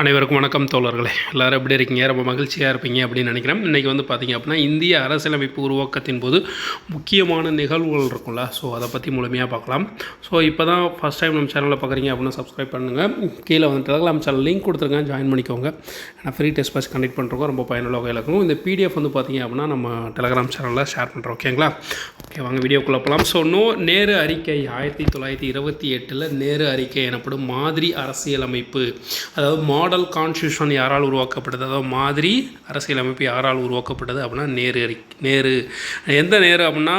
அனைவருக்கும் வணக்கம் தோழர்களே. எல்லோரும் எப்படி இருக்கீங்க? ரொம்ப மகிழ்ச்சியாக இருப்பீங்க அப்படின்னு நினைக்கிறேன். இன்றைக்கி வந்து பார்த்திங்க அப்படின்னா இந்திய அரசியலமைப்பு உருவாக்கத்தின் போது முக்கியமான நிகழ்வுகள் இருக்கும்ல. ஸோ அதை பற்றி முழுமையாக பார்க்கலாம். ஸோ இப்போ தான் ஃபஸ்ட் டைம் நம்ம சேனலில் பார்க்குறீங்க அப்படின்னா சப்ஸ்கிரைப் பண்ணுங்கள் கீழே வந்து டெலகிராம் சேனல் லிங்க் கொடுத்துருக்கேன் ஜாயின் பண்ணிக்கோங்க. நான் ஃப்ரீ டெஸ்ட் பாஸ் கண்டக்ட் பண்ணுறோம் ரொம்ப பயனுள்ள வகையில் இருக்கும். இந்த பிடிஎஃப் வந்து பார்த்திங்க அப்படின்னா நம்ம டெலகிராம் சேனலில் ஷேர் பண்ணுறோம் ஓகேங்களா ஓகே வாங்க வீடியோக்குள்ளே போகலாம் ஸோ நோ நேரு அறிக்கை ஆயிரத்தி தொள்ளாயிரத்தி இருபத்தி எட்டில் நேரு அறிக்கை எனப்படும் மாதிரி அரசியலமைப்பு. அதாவது மா மாடல் கான்ஸ்டியூஷன் யாரால் உருவாக்கப்பட்டது? அதாவது மாதிரி அரசியலமைப்பு யாரால் உருவாக்கப்பட்டது அப்படின்னா நேரு அறி நேரு. எந்த நேரு அப்படின்னா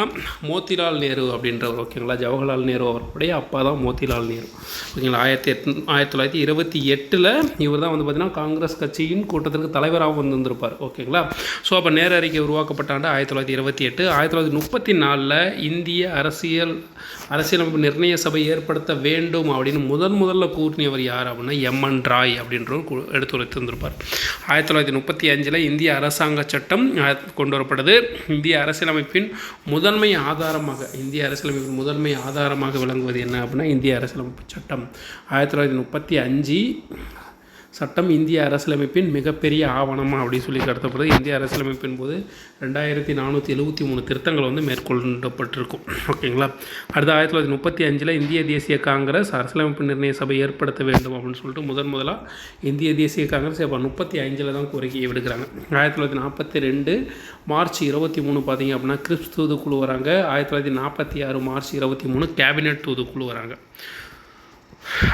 மோத்திலால் நேரு அப்படின்றவர் ஓகேங்களா? ஜவஹர்லால் நேரு அவருடைய அப்பா தான் மோத்திலால் நேரு. ஓகேங்களா? ஆயிரத்தி எட் ஆயிரத்தி தொள்ளாயிரத்தி இருபத்தி எட்டில் இவர் தான் வந்து பார்த்திங்கன்னா காங்கிரஸ் கட்சியின் கூட்டத்திற்கு தலைவராக வந்து வந்திருப்பார் ஓகேங்களா? ஸோ அப்போ நேரு அறிக்கை உருவாக்கப்பட்ட ஆண்டு ஆயிரத்தி தொள்ளாயிரத்தி இருபத்தி எட்டு. ஆயிரத்தி தொள்ளாயிரத்தி முப்பத்தி நாலில் இந்திய அரசியல் அரசியலமைப்பு நிர்ணய சபை ஏற்படுத்த வேண்டும் அப்படின்னு முதன் முதல்ல கூட்டினவர் யார் அப்படின்னா எம்என் ராய் அப்படின்ற கு- எடுத்துரைத்திருந்திருப்பார். ஆயிரத்தி தொள்ளாயிரத்தி முப்பத்தி அஞ்சில் இந்திய அரசாங்க சட்டம் கொண்டு வரப்படுது இந்திய அரசியலமைப்பின் முதன்மை ஆதாரமாக இந்திய அரசியலமைப்பின் முதன்மை ஆதாரமாக விளங்குவது என்ன அப்படின்னா இந்திய அரசியலமைப்பு சட்டம். ஆயிரத்தி தொள்ளாயிரத்தி முப்பத்தி அஞ்சு சட்டம் இந்திய அரசியலமைப்பின் மிகப்பெரிய ஆவணம் அப்படின்னு சொல்லி கருதப்படுது. இந்திய அரசியலமைப்பின் போது ரெண்டாயிரத்தி நானூற்றி எழுபத்தி மூணு திருத்தங்கள் வந்து மேற்கொள்ளப்பட்டிருக்கும். ஓகேங்களா? அடுத்த ஆயிரத்தி தொள்ளாயிரத்தி முப்பத்தி அஞ்சில் இந்திய தேசிய காங்கிரஸ் அரசியலமைப்பு நிர்ணய சபை ஏற்படுத்த வேண்டும் அப்படின்னு சொல்லிட்டு முதன் முதலாக இந்திய தேசிய காங்கிரஸ் இப்போ முப்பத்தி அஞ்சில் தான் கோரிக்கையை விடுக்கிறாங்க. ஆயிரத்தி தொள்ளாயிரத்தி நாற்பத்தி ரெண்டு மார்ச் இருபத்தி மூணு பார்த்தீங்க அப்படின்னா கிரிப்ஸ் தூதுக்குழு வராங்க. ஆயிரத்தி தொள்ளாயிரத்தி நாற்பத்தி ஆறு மார்ச் இருபத்தி மூணு கேபினட் தூதுக்குழு வராங்க.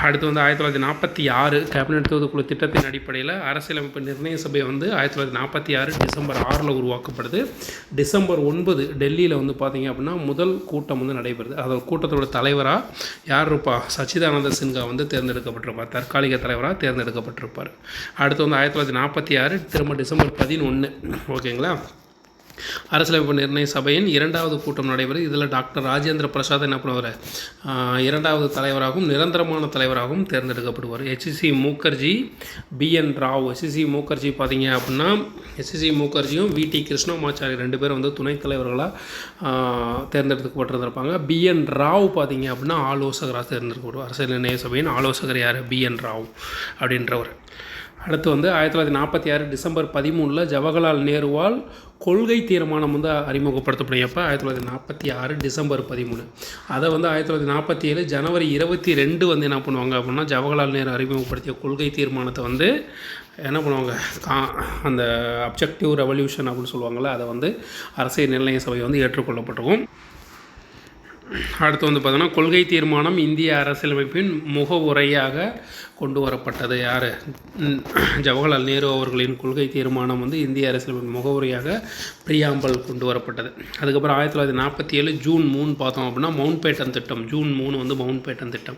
அடுத்து வந்து ஆயிரத்தி தொள்ளாயிரத்தி நாற்பத்தி ஆறு கேபினட் தூதுக்குழு திட்டத்தின் அடிப்படையில் அரசியலமைப்பு நிர்ணய சபை வந்து ஆயிரத்தி தொள்ளாயிரத்தி நாற்பத்தி ஆறு டிசம்பர் ஆறில் உருவாக்கப்படுது. டிசம்பர் ஒன்பது டெல்லியில் வந்து பார்த்தீங்க அப்படின்னா முதல் கூட்டம் வந்து நடைபெறுது. அதோட கூட்டத்தோட தலைவராக யார் இருப்பா? சச்சிதானந்த சின்ஹா வந்து தேர்ந்தெடுக்கப்பட்டிருப்பார். தற்காலிக தலைவராக தேர்ந்தெடுக்கப்பட்டிருப்பார். அடுத்து வந்து ஆயிரத்தி தொள்ளாயிரத்தி நாற்பத்தி ஆறு திரும்ப டிசம்பர் பதினொன்று ஓகேங்களா? அரசியலமைப்பு நிர்ணய சபையின் இரண்டாவது கூட்டம் நடைபெறும். இதில் டாக்டர் ராஜேந்திர பிரசாத் என்ன பண்ணுவார்? இரண்டாவது தலைவராகவும் நிரந்தரமான தலைவராகவும் தேர்ந்தெடுக்கப்படுவார். H C Mukherjee B N Rau. H C Mukherjee பார்த்தீங்க அப்படின்னா ஹெச்சிசி முகர்ஜியும் விடி கிருஷ்ணமாச்சாரி ரெண்டு பேரும் வந்து துணைத் தலைவர்களாக தேர்ந்தெடுக்கப்பட்டிருந்திருப்பாங்க. பி. பிஎன் ராவ் பார்த்தீங்க அப்படின்னா ஆலோசகராக தேர்ந்தெடுக்கப்படுவார். அரசியல் நிர்ணய சபையின் ஆலோசகர் யார்? பிஎன் ராவ் அப்படின்றவர். அடுத்து வந்து ஆயிரத்தி தொள்ளாயிரத்தி நாற்பத்தி ஆறு டிசம்பர் பதிமூணில் ஜவஹர்லால் நேருவால் கொள்கை தீர்மானம் வந்து அறிமுகப்படுத்தப்படும். எப்போ? ஆயிரத்தி தொள்ளாயிரத்தி நாற்பத்தி ஆறு டிசம்பர் பதிமூணு. அதை வந்து ஆயிரத்தி தொள்ளாயிரத்தி நாற்பத்தி ஏழு ஜனவரி இருபத்தி ரெண்டு வந்து என்ன பண்ணுவாங்க அப்படின்னா ஜவஹர்லால் நேரு அறிமுகப்படுத்திய கொள்கை தீர்மானத்தை வந்து என்ன பண்ணுவாங்க? கா அந்த அப்ஜெக்டிவ் ரெவல்யூஷன் அப்படின்னு சொல்லுவாங்கள்ல அதை வந்து அரசியல் நிர்ணய சபை வந்து ஏற்றுக்கொள்ளப்பட்டிருக்கும். அடுத்து வந்து பார்த்தோன்னா கொள்கை தீர்மானம் இந்திய அரசியலமைப்பின் முகவுரையாக கொண்டு வரப்பட்டது. யார்? ஜவஹர்லால் நேரு அவர்களின் கொள்கை தீர்மானம் வந்து இந்திய அரசியலமைப்பின் முகவுரையாக பிரியாம்பல் கொண்டு வரப்பட்டது. அதுக்கப்புறம் ஆயிரத்தி தொள்ளாயிரத்தி நாற்பத்தி ஏழு ஜூன் மூணு பார்த்தோம் அப்படின்னா மவுண்ட் பேட்டன் திட்டம். ஜூன் மூணு வந்து மவுண்ட் பேட்டன் திட்டம்.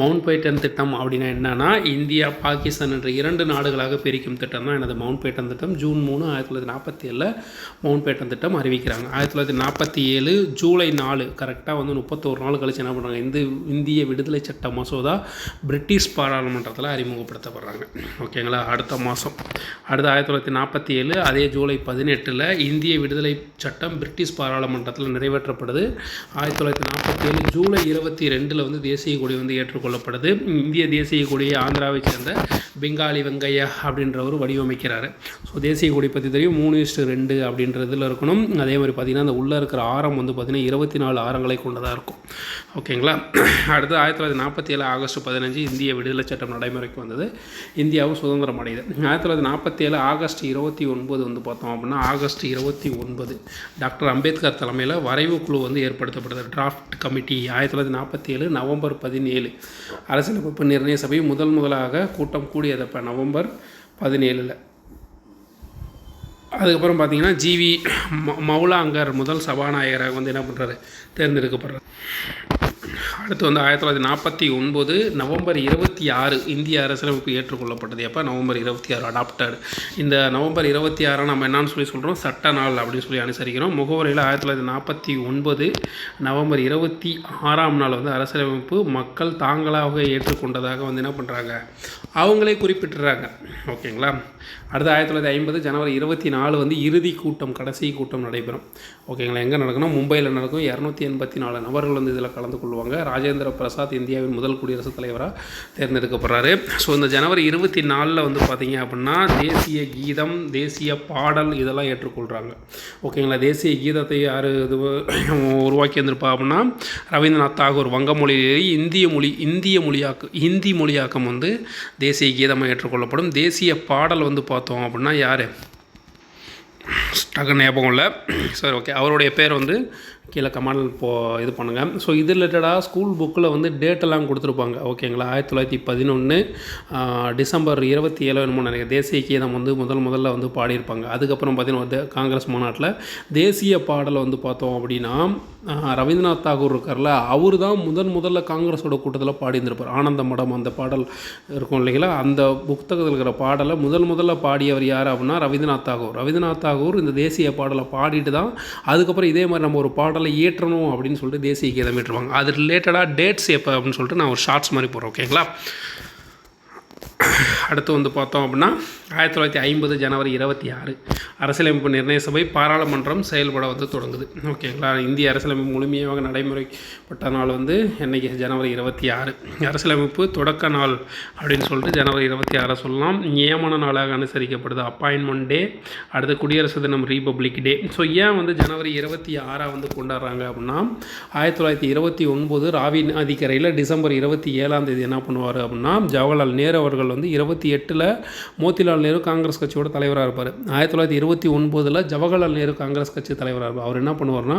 மவுண்ட் பேட்டன் திட்டம் அப்படின்னா என்னென்னா இந்தியா பாகிஸ்தான் என்ற இரண்டு நாடுகளாக பிரிக்கும் திட்டம் தான் எனது மவுண்ட் பேட்டன் திட்டம். ஜூன் மூணு ஆயிரத்தி தொள்ளாயிரத்தி நாற்பத்தி ஏழில் மவுண்ட் பேட்டன் திட்டம் அறிவிக்கிறாங்க. ஆயிரத்தி தொள்ளாயிரத்தி நாற்பத்தி ஏழு ஜூலை நாலு கரெக்டாக வந்து முப்பத்தோரு நாள் கழிச்சு என்ன பண்ணுறாங்க இந்த இந்திய விடுதலை சட்ட மசோதா பிரிட்டிஷ் பாராளுமன்றத்தில் அறிமுகப்படுத்தப்படுறாங்க. ஓகேங்களா அடுத்த மாதம் அடுத்த ஆயிரத்தி தொள்ளாயிரத்தி நாற்பத்தி ஏழு அதே ஜூலை பதினெட்டில் இந்திய விடுதலை சட்டம் பிரிட்டிஷ் பாராளுமன்றத்தில் நிறைவேற்றப்படுது. ஆயிரத்தி தொள்ளாயிரத்தி நாற்பத்தி ஏழு ஜூலை இருபத்தி ரெண்டில் வந்து தேசிய கொடி வந்து ஏற்றுக்கொள்ளப்படுது. இந்திய தேசிய கொடியை ஆந்திராவை சேர்ந்த பெங்காலி வெங்கையா அப்படின்றவர் வடிவமைக்கிறார். ஸோ தேசிய கொடி பற்றி தெரியும். மூணு இஸ்ட்டு ரெண்டு அப்படின்றதுல இருக்கணும். அதே மாதிரி பார்த்திங்கன்னா அந்த உள்ளே இருக்கிற ஆரம் வந்து பார்த்திங்கன்னா இருபத்தி நாலு ஆரங்களை கொண்டதாக இருக்கும். ஓகேங்களா? அடுத்து ஆயிரத்தி தொள்ளாயிரத்தி நாற்பத்தி ஏழு ஆகஸ்ட் பதினஞ்சு இந்திய விடுதலை சட்டம் நடைமுறைக்கு வந்தது. இந்தியாவும் சுதந்திரம் அடையுது. ஆயிரத்தி தொள்ளாயிரத்தி நாற்பத்தி ஏழு ஆகஸ்ட் இருபத்தி ஒன்பது வந்து பார்த்தோம் அப்படின்னா ஆகஸ்ட் இருபத்தி ஒன்பது. டாக்டர் அம்பேத்கர் தலைமையில் வரைவு குழு வந்து ஏற்படுத்தப்படுது டிராஃப்ட் கமிட்டி ஆயிரத்தி தொள்ளாயிரத்தி நாற்பத்தி ஏழு நவம்பர் பதினேழு. அரசியலமைப்பு நிர்ணய சபை முதல் முதலாக கூட்டம் கூடியதப்போ நவம்பர் பதினேழில். அதுக்கப்புறம் பார்த்தீங்கன்னா ஜிவி ம- மௌலாங்கர் முதல் சபாநாயகராக வந்து என்ன பண்ணுறாரு? தேர்ந்தெடுக்கப்படுறார். அடுத்து வந்து ஆயிரத்தி தொள்ளாயிரத்தி நாற்பத்தி ஒன்பது நவம்பர் இருபத்தி ஆறு இந்திய அரசியலமைப்பு ஏற்றுக்கொள்ளப்பட்டது. எப்போ நவம்பர் இருபத்தி ஆறு அடாப்டட் இந்த நவம்பர் இருபத்தி ஆறை நம்ம என்னன்னு சொல்லி சொல்கிறோம் சட்ட நாள் அப்படின்னு சொல்லி அனுசரிக்கிறோம். முகவரியில் ஆயிரத்தி தொள்ளாயிரத்தி நாற்பத்தி ஒன்பது நவம்பர் இருபத்தி ஆறாம் நாள் வந்து அரசியலமைப்பு மக்கள் தாங்களாக ஏற்றுக்கொண்டதாக வந்து என்ன பண்ணுறாங்க அவங்களே குறிப்பிட்டுறாங்க. ஓகேங்களா? அடுத்து ஆயிரத்தி தொள்ளாயிரத்தி ஐம்பது ஜனவரி இருபத்தி நாலு வந்து இறுதி கூட்டம் கடைசி கூட்டம் நடைபெறும். ஓகேங்களா? எங்கே நடக்கணும்? மும்பையில் நடக்கும். இரநூத்தி எண்பத்தி நாலு நபர்கள் வந்து இதில் கலந்து கொள்வாங்க. தேர்ந்தெடுக்கப்படுறாங்க ராஜேந்திர பிரசாத் இந்தியாவின் முதல் குடியரசுத் தலைவராக தேர்ந்தெடுக்கப்படுறாரு. ஸோ இந்த ஜனவரி இருபத்தி நாலில் வந்து பார்த்தீங்க அப்படின்னா தேசிய கீதம் தேசிய பாடல் இதெல்லாம் ஏற்றுக்கொள்கிறாங்க ஓகேங்களா? தேசிய கீதத்தை யார் இது உருவாக்கி வந்திருப்பா அப்படின்னா ரவீந்திரநாத் தாகூர். வங்க மொழியிலேயே இந்திய மொழி இந்திய மொழியாக்கு ஹிந்தி மொழியாக்கம் வந்து தேசிய கீதமாக ஏற்றுக்கொள்ளப்படும். தேசிய பாடல் வந்து பார்த்தோம் அப்படின்னா யார்? டக்கு ஞாபகம் இல்லை. சரி ஓகே. அவருடைய பேர் வந்து கீழே கமாண்டல் போ இது பண்ணுங்கள் ஸோ இது ரிலேட்டடாக ஸ்கூல் புக்கில் வந்து டேட்டெல்லாம் கொடுத்துருப்பாங்க. ஓகேங்களா ஆயிரத்தி தொள்ளாயிரத்தி பதினொன்று டிசம்பர் இருபத்தி ஏழு என்னமோ நினைக்கிறேன். தேசிய கீதம் வந்து முதல் முதல்ல வந்து பாடியிருப்பாங்க. அதுக்கப்புறம் பார்த்தீங்கன்னா காங்கிரஸ் மாநாட்டில் தேசிய பாடலை வந்து பார்த்தோம் அப்படின்னா ரவீந்திரநாத் தாகூர் இருக்கார்ல அவர் தான் முதன் முதல்ல காங்கிரஸோட கூட்டத்தில் பாடியிருந்திருப்பார். ஆனந்த மடம் அந்த பாடல் இருக்கும் இல்லைங்களா? அந்த புத்தகத்தில் இருக்கிற பாடலை முதல் முதல்ல பாடியவர் யார் அப்படின்னா ரவீந்திரநாத் தாகூர். ரவீந்திரநாத் தாகூர் இந்த தேசிய பாடலை பாடிட்டு தான் அதுக்கப்புறம் இதே மாதிரி நம்ம ஒரு பாடல் ஏற்றணும் அப்படின்னு சொல்லிட்டு தேசிய கீதம் ஏற்றுவாங்க அது ரிலேட்டடாக டேட்ஸ் எப்போ அப்படின்னு சொல்லிட்டு நான் ஒரு ஷார்ட்ஸ் மாதிரி போடுறேன் ஓகேங்களா அடுத்து வந்து பார்த்தோம் அப்படின்னா ஆயிரத்தி தொள்ளாயிரத்தி ஐம்பது ஜனவரி இருபத்தி ஆறு அரசியலமைப்பு நிர்ணய சபை பாராளுமன்றம் செயல்பட வந்து தொடங்குது. ஓகேங்களா? இந்திய அரசியலமைப்பு முழுமையாக நடைமுறைப்பட்ட நாள் வந்து என்னைக்கு? ஜனவரி இருபத்தி ஆறு. அரசியலமைப்பு தொடக்க நாள் அப்படின்னு சொல்லிட்டு ஜனவரி இருபத்தி ஆறை சொல்லலாம். நியமன நாளாக அனுசரிக்கப்படுது. அப்பாயின்மெண்ட் டே அடுத்து குடியரசு தினம் ரீபப்ளிக் டே ஸோ ஏன் வந்து ஜனவரி இருபத்தி ஆறாக வந்து கொண்டாடுறாங்க அப்படின்னா ஆயிரத்தி தொள்ளாயிரத்தி இருபத்தி ஒன்பது ராவி நதிக்கரையில் டிசம்பர் இருபத்தி ஏழாம் தேதி என்ன பண்ணுவார் அப்படின்னா ஜவஹர்லால் நேரு அவர்கள் வந்து இருபத்தி எட்டில் மோத்திலால் நேரு காங்கிரஸ் கட்சியோட தலைவராக இருப்பார். ஆயிரத்தி தொள்ளாயிரத்தி இருபத்தி ஒன்பதில் ஜவஹர்லால் நேரு காங்கிரஸ் கட்சி தலைவராக இருப்பார். அவர் என்ன பண்ணுவார்னா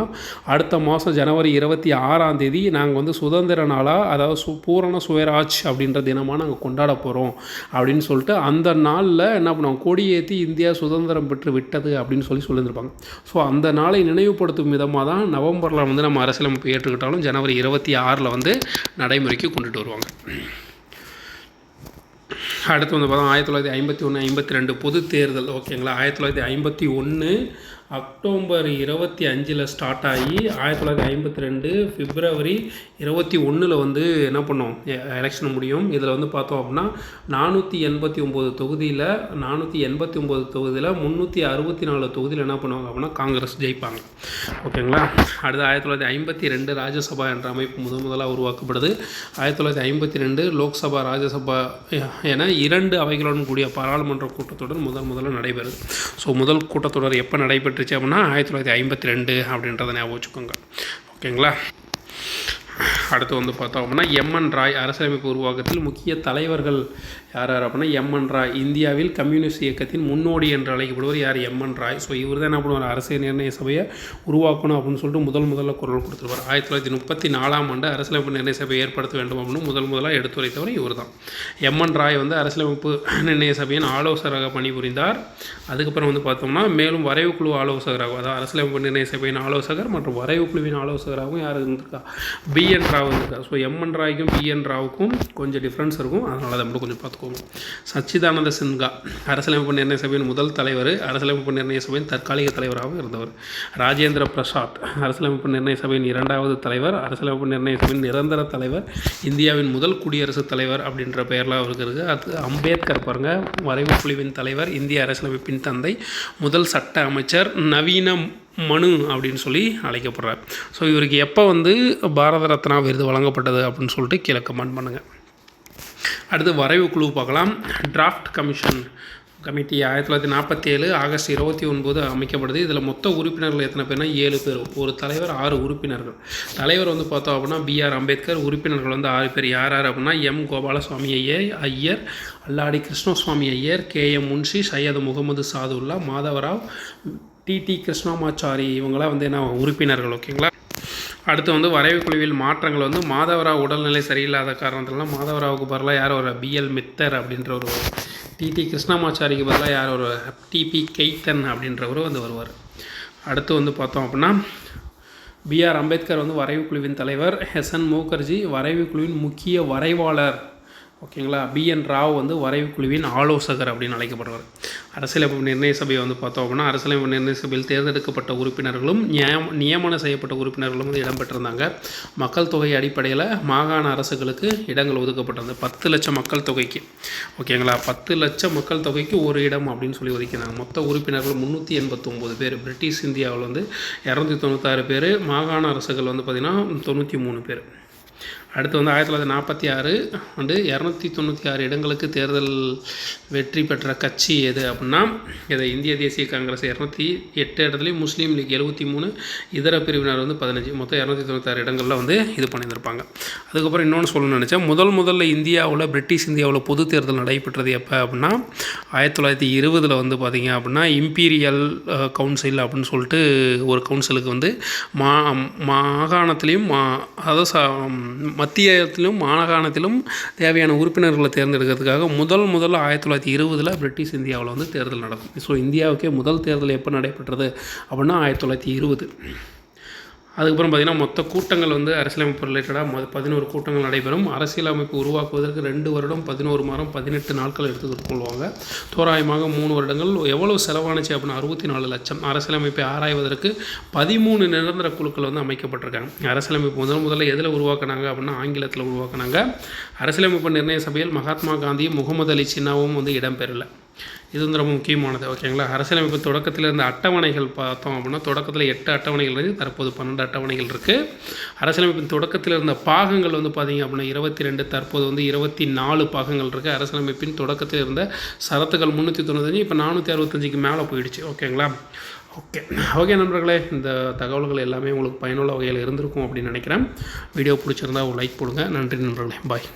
அடுத்த மாதம் ஜனவரி இருபத்தி ஆறாம் தேதி நாங்கள் வந்து சுதந்திர நாளாக அதாவது சு பூரண சுயராஜ் அப்படின்ற தினமாக நாங்கள் கொண்டாட போகிறோம் அப்படின்னு சொல்லிட்டு அந்த நாளில் என்ன பண்ணுவோம் கொடியேற்றி இந்தியா சுதந்திரம் பெற்று விட்டது அப்படின்னு சொல்லி சொல்லியிருப்பாங்க ஸோ அந்த நாளை நினைவுபடுத்தும் விதமாக தான் நவம்பரில் வந்து நம்ம அரசியலமைப்பு ஏற்றுக்கிட்டாலும் ஜனவரி இருபத்தி ஆறில் வந்து நடைமுறைக்கு கொண்டுட்டு வருவாங்க. அடுத்து வந்து பார்த்தோம் ஆயிரத்தி தொள்ளாயிரத்தி ஐம்பத்தி ஒன்று ஐம்பத்தி ரெண்டு பொது தேர்தல் ஓகேங்களா? ஆயிரத்தி தொள்ளாயிரத்தி ஐம்பத்தி ஒன்று அக்டோபர் இருபத்தி அஞ்சில் ஸ்டார்ட் ஆகி ஆயிரத்தி தொள்ளாயிரத்தி ஐம்பத்தி ரெண்டு பிப்ரவரி இருபத்தி ஒன்றில் வந்து என்ன பண்ணோம்? எலெக்ஷன் முடியும். இதில் வந்து பார்த்தோம் அப்படின்னா நானூற்றி எண்பத்தி ஒம்பது தொகுதியில் நானூற்றி எண்பத்தி ஒம்பது தொகுதியில் முந்நூற்றி அறுபத்தி நாலு தொகுதியில் என்ன பண்ணுவாங்க அப்படின்னா காங்கிரஸ் ஜெயிப்பாங்க. ஓகேங்களா? அடுத்து ஆயிரத்தி தொள்ளாயிரத்தி ஐம்பத்தி ரெண்டு ராஜ்யசபா என்ற அமைப்பு முதன் முதலாக உருவாக்கப்படுது. ஆயிரத்தி தொள்ளாயிரத்தி ஐம்பத்தி ரெண்டு லோக்சபா ராஜ்யசபா என இரண்டு அவைகளுடன் கூடிய பாராளுமன்ற கூட்டத்தொடர் முதல் முதல்ல நடைபெறுது. ஸோ முதல் கூட்டத்தொடர் எப்போ நடைபெற்றுச்சு அப்படின்னா ஆயிரத்தி தொள்ளாயிரத்தி ஐம்பத்தி ரெண்டு அப்படின்றத ஞாபகம் வச்சுக்கோங்க. ஓகேங்களா? அடுத்து வந்து பார்த்தோம் அப்படின்னா எம்என் ராய் அரசியலமைப்பு உருவாக்கத்தில் முக்கிய தலைவர்கள் யார் யார் அப்படின்னா எம்என் ராய். இந்தியாவில் கம்யூனிஸ்ட் இயக்கத்தின் முன்னோடி என்று அழைக்கப்படுவர் யார்? எம்என் ராய். ஸோ இவர் தான் என்ன பண்ணுவார்? அரசியல் நிர்ணய சபையை உருவாக்கணும் அப்படின்னு சொல்லிட்டு முதல் முதல்ல குரல் கொடுத்துருவார். ஆயிரத்தி தொள்ளாயிரத்தி முப்பத்தி நாலாம் ஆண்டு அரசியலமைப்பு நிர்ணய சபையை ஏற்படுத்த வேண்டும் அப்படின்னு முதல் முதலாக எடுத்துரைத்தவர் இவர் தான். எம்என் ராய் வந்து அரசியலமைப்பு நிர்ணய சபையின் ஆலோசகராக பணிபுரிந்தார். அதுக்கப்புறம் வந்து பார்த்தோம்னா மேலும் வரைவு குழு ஆலோசகராகவும் அதாவது அரசியலமைப்பு நிர்ணய சபையின் ஆலோசகர் மற்றும் வரைவு குழுவின் ஆலோசகராகவும் யார் இருந்திருக்கா? B N Rau so M N ராய்க்கும் B N ராவுக்கும் கொஞ்சம் டிஃப்ரென்ஸ் இருக்கும். அதனால் அதை மட்டும் கொஞ்சம் பார்த்துக்கோங்க. சச்சிதானந்த சின்ஹா அரசியலமைப்பு நிர்ணய சபையின் முதல் தலைவர் அரசியலமைப்பு நிர்ணய சபையின் தற்காலிக தலைவராகவும் இருந்தவர். ராஜேந்திர பிரசாத் அரசியலமைப்பு நிர்ணய சபையின் இரண்டாவது தலைவர் அரசியலமைப்பு நிர்ணய சபையின் நிரந்தர தலைவர் இந்தியாவின் முதல் குடியரசுத் தலைவர் அப்படின்ற பெயரில் அவருக்கு இருக்குது அது அம்பேத்கர் பாருங்க வரைவு குழுவின் தலைவர் இந்திய அரசியலமைப்பின் தந்தை முதல் சட்ட அமைச்சர் நவீன மனு அப்படின்னு சொல்லி அழைக்கப்படுறார். ஸோ இவருக்கு எப்போ வந்து பாரத ரத்னா விருது வழங்கப்பட்டது அப்படின்னு சொல்லிட்டு கீழே கமெண்ட் பண்ணுங்கள் அடுத்து வரைவு குழு பார்க்கலாம். டிராஃப்ட் கமிஷன் கமிட்டி ஆயிரத்தி தொள்ளாயிரத்தி நாற்பத்தி ஏழு ஆகஸ்ட் இருபத்தி ஒன்பது அமைக்கப்படுது. இதில் மொத்த உறுப்பினர்கள் எத்தனை பேர்னா ஏழு பேர். ஒரு தலைவர் ஆறு உறுப்பினர்கள். தலைவர் வந்து பார்த்தோம் அப்படின்னா பிஆர் அம்பேத்கர். உறுப்பினர்கள் வந்து ஆறு பேர். யார் யார் அப்படின்னா M Gopalaswamy Iyer Iyer Alladi Krishnaswamy Iyer K M Munshi Syed Mohammad Saadulla Madhavrao T T Krishnamachari இவங்களாம் வந்து என்ன உறுப்பினர்கள் ஓகேங்களா? அடுத்து வந்து வரைவு குழுவில் மாற்றங்கள் வந்து மாதவராவ் உடல்நிலை சரியில்லாத காரணத்தினால மாதவராவுக்கு பதிலாக யார் ஒரு பிஎல் மித்தர் அப்படின்ற ஒரு டிடி கிருஷ்ணாமாச்சாரிக்கு பதிலாக யார் ஒரு டிபி கெய்தன் அப்படின்றவரும் வந்து வருவார். அடுத்து வந்து பார்த்தோம் அப்படின்னா பிஆர் அம்பேத்கர் வந்து வரைவு குழுவின் தலைவர் எஸ்என் முகர்ஜி வரைவு குழுவின் முக்கிய வரைவாளர் ஓகேங்களா? பிஎன் ராவ் வந்து வரைவு குழுவின் ஆலோசகர் அப்படின்னு அழைக்கப்படுவார். அரசியலமைப்பு நிர்ணய சபையை வந்து பார்த்தோம் அப்படின்னா அரசியலமைப்பு நிர்ணய சபையில் தேர்ந்தெடுக்கப்பட்ட உறுப்பினர்களும் நியம் நியமனம் செய்யப்பட்ட உறுப்பினர்களும் வந்து இடம்பெற்றிருந்தாங்க. மக்கள் தொகை அடிப்படையில் மாகாண அரசுகளுக்கு இடங்கள் ஒதுக்கப்பட்டிருந்தது. பத்து லட்சம் மக்கள் தொகைக்கு. ஓகேங்களா? பத்து லட்சம் மக்கள் தொகைக்கு ஒரு இடம் அப்படின்னு சொல்லி ஒதுக்கினாங்க. மொத்த உறுப்பினர்கள் முந்நூற்றி எண்பத்தொம்போது பேர். பிரிட்டிஷ் இந்தியாவில் வந்து இரநூத்தி தொண்ணூத்தாறு பேர். மாகாண அரசுகள் வந்து பார்த்திங்கன்னா தொண்ணூற்றி மூணு பேர். அடுத்து வந்து ஆயிரத்தி தொள்ளாயிரத்தி நாற்பத்தி ஆறு வந்து இரநூத்தி தொண்ணூற்றி ஆறு இடங்களுக்கு தேர்தல் வெற்றி பெற்ற கட்சி எது அப்படின்னா இதை இந்திய தேசிய காங்கிரஸ் இரநூத்தி எட்டு இடத்துலையும் முஸ்லீம் லீக் எழுபத்தி மூணு இதர பிரிவினர் வந்து பதினஞ்சு. மொத்தம் இரநூத்தி தொண்ணூத்தாறு இடங்களில் வந்து இது பண்ணியிருந்திருப்பாங்க. அதுக்கப்புறம் இன்னொன்று சொல்லணும்னு நினச்சேன். முதல் முதல்ல இந்தியாவில் பிரிட்டிஷ் இந்தியாவில் பொது தேர்தல் நடைபெற்றது எப்போ அப்படின்னா ஆயிரத்தி தொள்ளாயிரத்தி இருபதில் வந்து பார்த்திங்க அப்படின்னா இம்பீரியல் கவுன்சில் அப்படின்னு சொல்லிட்டு ஒரு கவுன்சிலுக்கு வந்து மா மாகாணத்துலேயும் மா அதாவது மத்தியத்திலும் மாகாணத்திலும் தேவையான உறுப்பினர்களை தேர்ந்தெடுக்கிறதுக்காக முதல் முதல்ல ஆயிரத்தி தொள்ளாயிரத்தி இருபதில் பிரிட்டிஷ் இந்தியாவில் வந்து தேர்தல் நடக்கும். ஸோ இந்தியாவுக்கே முதல் தேர்தல் எப்போ நடைபெற்றது? அப்படின்னா ஆயிரத்தி தொள்ளாயிரத்தி இருபது. அதுக்கப்புறம் பார்த்திங்கன்னா மொத்த கூட்டங்கள் வந்து அரசியலமைப்பு ரிலேட்டடாக மொ பதினோரு கூட்டங்கள் நடைபெறும். அரசியலமைப்பு உருவாக்குவதற்கு ரெண்டு வருடம் பதினோரு மாதம் பதினெட்டு நாட்கள் எடுத்துக்கொள்வாங்க தோராயமாக மூணு வருடங்கள். எவ்வளவு செலவானுச்சு அப்படின்னா அறுபத்தி நாலு லட்சம். அரசியலமைப்பை ஆராய்வதற்கு பதிமூணு நிரந்தர குழுக்கள் வந்து அமைக்கப்பட்டிருக்காங்க. அரசியலமைப்பு முதல் முதல்ல எதில் உருவாக்குனாங்க அப்படின்னா ஆங்கிலத்தில் உருவாக்குனாங்க. அரசியலமைப்பு நிர்ணய சபையில் மகாத்மா காந்தியும் முகமது அலி சின்னாவும் வந்து இடம்பெறலை இது வந்து ரொம்ப முக்கியமானது ஓகேங்களா அரசியலமைப்பு தொடக்கத்தில் இருந்த அட்டவணைகள் பார்த்தோம் அப்படின்னா தொடக்கத்தில் எட்டு அட்டவணைகள் இருக்குது தற்போது பன்னெண்டு அட்டவணைகள் இருக்குது அரசியலமைப்பின் தொடக்கத்தில் இருந்த பாகங்கள் வந்து பார்த்திங்க அப்படின்னா இருபத்தி ரெண்டு தற்போது வந்து இருபத்தி நாலு பாகங்கள் இருக்குது அரசியலமைப்பின் தொடக்கத்தில் இருந்த சரத்துகள் முந்நூற்றி தொண்ணூத்தஞ்சு இப்போ நானூற்றி அறுபத்தஞ்சுக்கு மேலே போயிடுச்சு ஓகேங்களா ஓகே ஓகே நண்பர்களே இந்த தகவல்கள் எல்லாமே உங்களுக்கு பயனுள்ள வகையில் இருந்திருக்கும் அப்படின்னு நினைக்கிறேன். வீடியோ பிடிச்சிருந்தா ஒரு லைக் போடுங்க. நன்றி நண்பர்களே. பாய்